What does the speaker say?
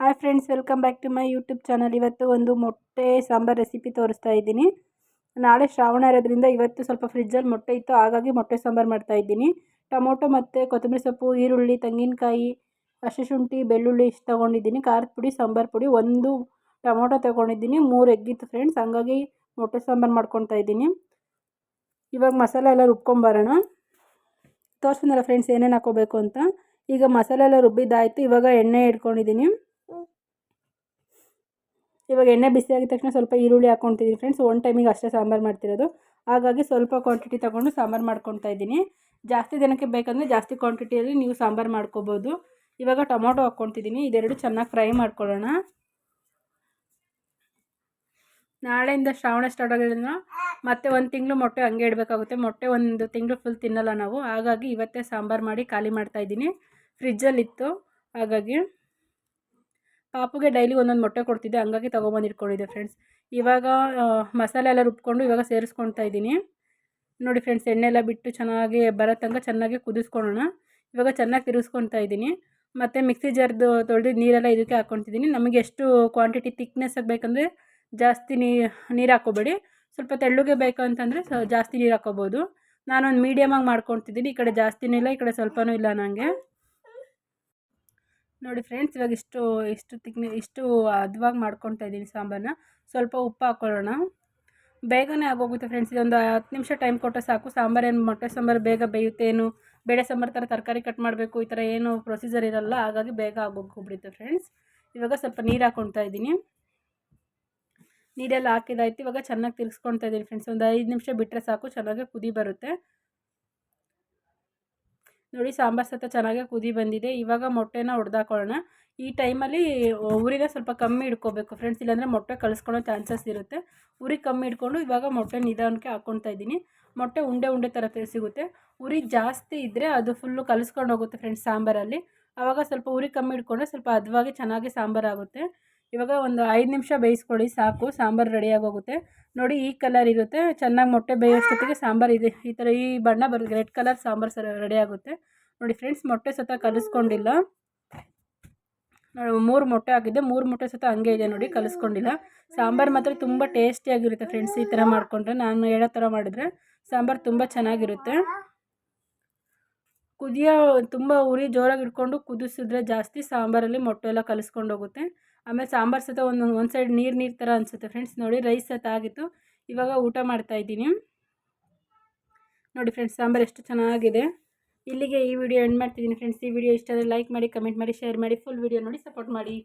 Hi friends welcome back to my YouTube channel ಇವತ್ತು ಒಂದು ಮೊಟ್ಟೆ ಸಾಂಬಾರ್ ರೆಸಿಪಿ ತೋರಿಸ್ತಾ ಇದ್ದೀನಿ. ನಾಳೆ ಶ್ರಾವಣ ಇರೋದ್ರಿಂದ ಇವತ್ತು ಸ್ವಲ್ಪ ಫ್ರಿಜ್ಜಲ್ಲಿ ಮೊಟ್ಟೆ ಇತ್ತು, ಹಾಗಾಗಿ ಮೊಟ್ಟೆ ಸಾಂಬಾರು ಮಾಡ್ತಾ ಇದ್ದೀನಿ. ಟೊಮೊಟೊ ಮತ್ತು ಕೊತ್ತಂಬರಿ ಸೊಪ್ಪು, ಈರುಳ್ಳಿ, ತೆಂಗಿನಕಾಯಿ ಹಸಿಶುಂಠಿ ಬೆಳ್ಳುಳ್ಳಿ ಇಷ್ಟು ತೊಗೊಂಡಿದ್ದೀನಿ. ಖಾರದ ಪುಡಿ, ಸಾಂಬಾರು ಪುಡಿ, ಒಂದು ಟೊಮೊಟೊ ತೊಗೊಂಡಿದ್ದೀನಿ, ಮೂರು ಎಗ್ಗಿತ್ತು ಫ್ರೆಂಡ್ಸ್ ಹಂಗಾಗಿ ಮೊಟ್ಟೆ ಸಾಂಬಾರು ಮಾಡ್ಕೊತಾ ಇದ್ದೀನಿ. ಇವಾಗ ಮಸಾಲೆ ಎಲ್ಲ ರುಬ್ಕೊಂಬರೋಣ ತೋರಿಸ್ನಲ್ಲ ಫ್ರೆಂಡ್ಸ್ ಏನೇನು ಹಾಕೋಬೇಕು ಅಂತ. ಈಗ ಮಸಾಲೆ ಎಲ್ಲ ರುಬ್ಬಿದ್ದಾಯಿತು, ಇವಾಗ ಎಣ್ಣೆ ಇಟ್ಕೊಂಡಿದ್ದೀನಿ. ಇವಾಗ ಎಣ್ಣೆ ಬಿಸಿ ಆಗಿದ ತಕ್ಷಣ ಸ್ವಲ್ಪ ಈರುಳ್ಳಿ ಹಾಕ್ಕೊತಿದ್ದೀನಿ ಫ್ರೆಂಡ್ಸ್ ಒನ್ ಟೈಮಿಗೆ ಅಷ್ಟೇ ಸಾಂಬಾರು ಮಾಡ್ತಿರೋದು. ಹಾಗಾಗಿ ಸ್ವಲ್ಪ ಕ್ವಾಂಟಿಟಿ ತೊಗೊಂಡು ಸಾಂಬಾರು ಮಾಡ್ಕೊತಾ ಇದ್ದೀನಿ. ಜಾಸ್ತಿ ದಿನಕ್ಕೆ ಬೇಕಂದರೆ ಜಾಸ್ತಿ ಕ್ವಾಂಟಿಟಿಯಲ್ಲಿ ನೀವು ಸಾಂಬಾರು ಮಾಡ್ಕೋಬೋದು. ಇವಾಗ ಟೊಮೊಟೊ ಹಾಕ್ಕೊತಿದ್ದೀನಿ ಇದೆರಡು ಚೆನ್ನಾಗಿ ಫ್ರೈ ಮಾಡ್ಕೊಳ್ಳೋಣ. ನಾಳೆಯಿಂದ ಶ್ರಾವಣ ಸ್ಟಾರ್ಟ್ ಆಗೋದ್ರಿಂದ ಮತ್ತೆ ಒಂದು ತಿಂಗಳು ಮೊಟ್ಟೆ ಹಂಗೆ ಇಡಬೇಕಾಗುತ್ತೆ. ಮೊಟ್ಟೆ ಒಂದು ತಿಂಗಳು ಫುಲ್ ತಿನ್ನಲ್ಲ ನಾವು. ಹಾಗಾಗಿ ಇವತ್ತೇ ಸಾಂಬಾರು ಮಾಡಿ ಖಾಲಿ ಮಾಡ್ತಾಯಿದ್ದೀನಿ ಫ್ರಿಜ್ಜಲ್ಲಿತ್ತು ಹಾಗಾಗಿ ಪಾಪುಗೆ ಡೈಲಿ ಒಂದೊಂದು ಮೊಟ್ಟೆ ಕೊಡ್ತಿದ್ದೆ, ಹಂಗಾಗಿ ತೊಗೊಬಂದು ಇಟ್ಕೊಂಡಿದ್ದೆ ಫ್ರೆಂಡ್ಸ್ ಇವಾಗ ಮಸಾಲೆ ಎಲ್ಲ ರುಬ್ಕೊಂಡು ಇವಾಗ ಸೇರಿಸ್ಕೊಳ್ತಾ ಇದ್ದೀನಿ. ನೋಡಿ ಫ್ರೆಂಡ್ಸ್ ಎಣ್ಣೆ ಎಲ್ಲ ಬಿಟ್ಟು ಚೆನ್ನಾಗಿ ಬರೋ ತನಕ ಚೆನ್ನಾಗಿ ಕುದಿಸ್ಕೊಳ್ಳೋಣ. ಇವಾಗ ಚೆನ್ನಾಗಿ ತಿರುಗಿಸ್ಕೊತಾ ಇದ್ದೀನಿ. ಮತ್ತು ಮಿಕ್ಸಿ ಜಾರ್ದು ತೊಳೆದು ನೀರೆಲ್ಲ ಇದಕ್ಕೆ ಹಾಕ್ಕೊತಿದ್ದೀನಿ ನಮಗೆ ಎಷ್ಟು ಕ್ವಾಂಟಿಟಿ ತಿಕ್ನೆಸ್ ಆಗಬೇಕಂದ್ರೆ ಜಾಸ್ತಿ ನೀರು ಹಾಕ್ಕೋಬೇಡಿ. ಸ್ವಲ್ಪ ತೆಳ್ಳಗೆ ಬೇಕು ಅಂತಂದರೆ ಜಾಸ್ತಿ ನೀರು ಹಾಕ್ಕೋಬೋದು. ನಾನೊಂದು ಮೀಡಿಯಮಾಗಿ ಮಾಡ್ಕೊತಿದ್ದೀನಿ ಈ ಕಡೆ ಜಾಸ್ತಿನೂ ಇಲ್ಲ, ಈ ಕಡೆ ಸ್ವಲ್ಪನೂ ಇಲ್ಲ ನನಗೆ ನೋಡಿ ಫ್ರೆಂಡ್ಸ್ ಇವಾಗ ಇಷ್ಟು ಇಷ್ಟು ತಿಕ್ನೆ, ಇಷ್ಟು ಅದ್ವಾಗಿ ಮಾಡ್ಕೊತಾ ಇದ್ದೀನಿ ಸಾಂಬಾರನ್ನ ಸ್ವಲ್ಪ ಉಪ್ಪು ಹಾಕ್ಕೊಳ್ಳೋಣ ಬೇಗನೆ ಆಗೋಗುತ್ತೆ ಫ್ರೆಂಡ್ಸ್ ಇದೊಂದು ಹತ್ತು ನಿಮಿಷ ಟೈಮ್ ಕೊಟ್ಟರೆ ಸಾಕು. ಸಾಂಬಾರು ಏನು, ಮೊಟ್ಟೆ ಸಾಂಬಾರು ಬೇಗ ಬೇಯುತ್ತೆ ಏನು? ಬೇಳೆ ಸಾಂಬಾರು ಥರ ತರಕಾರಿ ಕಟ್ ಮಾಡಬೇಕು, ಈ ಥರ ಏನು ಪ್ರೊಸೀಜರ್ ಇರಲ್ಲ. ಹಾಗಾಗಿ ಬೇಗ ಆಗೋಗ್ಬಿಡುತ್ತೆ ಫ್ರೆಂಡ್ಸ್ ಇವಾಗ ಸ್ವಲ್ಪ ನೀರು ಹಾಕ್ಕೊಳ್ತಾ ಇದ್ದೀನಿ. ನೀರೆಲ್ಲ ಹಾಕಿದಾಯ್ತು. ಇವಾಗ ಚೆನ್ನಾಗಿ ತಿರ್ಗಿಸ್ಕೊಳ್ತಾ ಇದ್ದೀನಿ ಫ್ರೆಂಡ್ಸ್ ಒಂದು ಐದು ನಿಮಿಷ ಬಿಟ್ಟರೆ ಸಾಕು, ಚೆನ್ನಾಗಿ ಕುದಿ ಬರುತ್ತೆ. ನೋಡಿ ಸಾಂಬಾರು ಸತ ಚೆನ್ನಾಗಿ ಕುದಿ ಬಂದಿದೆ. ಇವಾಗ ಮೊಟ್ಟೆನ ಹೊಡೆದಾಕೊಳ್ಳೋಣ ಈ ಟೈಮಲ್ಲಿ ಉರಿನ ಸ್ವಲ್ಪ ಕಮ್ಮಿ ಇಡ್ಕೋಬೇಕು ಫ್ರೆಂಡ್ಸ್. ಇಲ್ಲಾಂದರೆ ಮೊಟ್ಟೆ ಕಲಿಸ್ಕೊಳ್ಳೋ ಚಾನ್ಸಸ್ ಇರುತ್ತೆ. ಉರಿ ಕಮ್ಮಿ ಇಟ್ಕೊಂಡು ಇವಾಗ ಮೊಟ್ಟೆ ನಿಧಾನಕ್ಕೆ ಹಾಕ್ಕೊತಾ ಇದ್ದೀನಿ. ಮೊಟ್ಟೆ ಉಂಡೆ ಉಂಡೆ ಥರ ಸಿಗುತ್ತೆ. ಉರಿ ಜಾಸ್ತಿ ಇದ್ದರೆ ಅದು ಫುಲ್ಲು ಕಲಿಸ್ಕೊಂಡು ಹೋಗುತ್ತೆ ಫ್ರೆಂಡ್ಸ್ ಸಾಂಬಾರಲ್ಲಿ. ಆವಾಗ ಸ್ವಲ್ಪ ಉರಿ ಕಮ್ಮಿ ಇಟ್ಕೊಂಡ್ರೆ ಸ್ವಲ್ಪ ಹದವಾಗಿ ಚೆನ್ನಾಗಿ ಸಾಂಬಾರು ಆಗುತ್ತೆ. ಇವಾಗ ಒಂದು ಐದು ನಿಮಿಷ ಬೇಯಿಸ್ಕೊಳ್ಳಿ, ಸಾಕು. ಸಾಂಬಾರು ರೆಡಿಯಾಗೋಗುತ್ತೆ ನೋಡಿ ಈ ಕಲರ್ ಇರುತ್ತೆ. ಚೆನ್ನಾಗಿ ಮೊಟ್ಟೆ ಬೇಯೋಷ್ಟೊತ್ತಿಗೆ ಸಾಂಬಾರು ಇದೆ. ಈ ಥರ ಈ ಬಣ್ಣ ಬರುತ್ತೆ. ರೆಡ್ ಕಲರ್ ಸಾಂಬಾರು ಸರ ರೆಡಿ ಆಗುತ್ತೆ. ನೋಡಿ ಫ್ರೆಂಡ್ಸ್ ಮೊಟ್ಟೆ ಸತ ಕಲಿಸ್ಕೊಂಡಿಲ್ಲ. ನೋಡಿ ಮೂರು ಮೊಟ್ಟೆ ಹಾಕಿದ್ದೆ. ಮೂರು ಮೊಟ್ಟೆ ಸತ ಹಂಗೆ ಇದೆ ನೋಡಿ, ಕಲಿಸ್ಕೊಂಡಿಲ್ಲ. ಸಾಂಬಾರು ಮಾತ್ರ ತುಂಬ ಟೇಸ್ಟಿಯಾಗಿರುತ್ತೆ ಫ್ರೆಂಡ್ಸ್ ಈ ಥರ ಮಾಡಿಕೊಂಡ್ರೆ. ನಾನು ಹೇಳೋ ಥರ ಮಾಡಿದ್ರೆ ಸಾಂಬಾರು ತುಂಬ ಚೆನ್ನಾಗಿರುತ್ತೆ. ಕುದಿಯೋ ತುಂಬ ಉರಿ ಜೋರಾಗಿ ಇಟ್ಕೊಂಡು ಕುದಿಸಿದ್ರೆ ಜಾಸ್ತಿ ಸಾಂಬಾರಲ್ಲಿ ಮೊಟ್ಟೆ ಎಲ್ಲ ಕಲಿಸ್ಕೊಂಡು ಹೋಗುತ್ತೆ. ಆಮೇಲೆ ಸಾಂಬಾರು ಸತ ಒಂದು ಒಂದು ಸೈಡ್ ನೀರು ನೀರು ಥರ ಅನಿಸುತ್ತೆ ಫ್ರೆಂಡ್ಸ್ ನೋಡಿ ರೈಸ್ ಸತ ಆಗಿತ್ತು. ಇವಾಗ ಊಟ ಮಾಡ್ತಾಯಿದ್ದೀನಿ ನೋಡಿ ಫ್ರೆಂಡ್ಸ್ ಸಾಂಬಾರು ಎಷ್ಟು ಚೆನ್ನಾಗಿದೆ. ಇಲ್ಲಿಗೆ ಈ ವಿಡಿಯೋ ಎಂಡ್ ಮಾಡ್ತಿದ್ದೀನಿ ಫ್ರೆಂಡ್ಸ್ ಈ ವಿಡಿಯೋ ಇಷ್ಟ ಆದರೆ ಲೈಕ್ ಮಾಡಿ ಕಮೆಂಟ್ ಮಾಡಿ ಶೇರ್ ಮಾಡಿ ಫುಲ್ ವಿಡಿಯೋ ನೋಡಿ ಸಪೋರ್ಟ್ ಮಾಡಿ.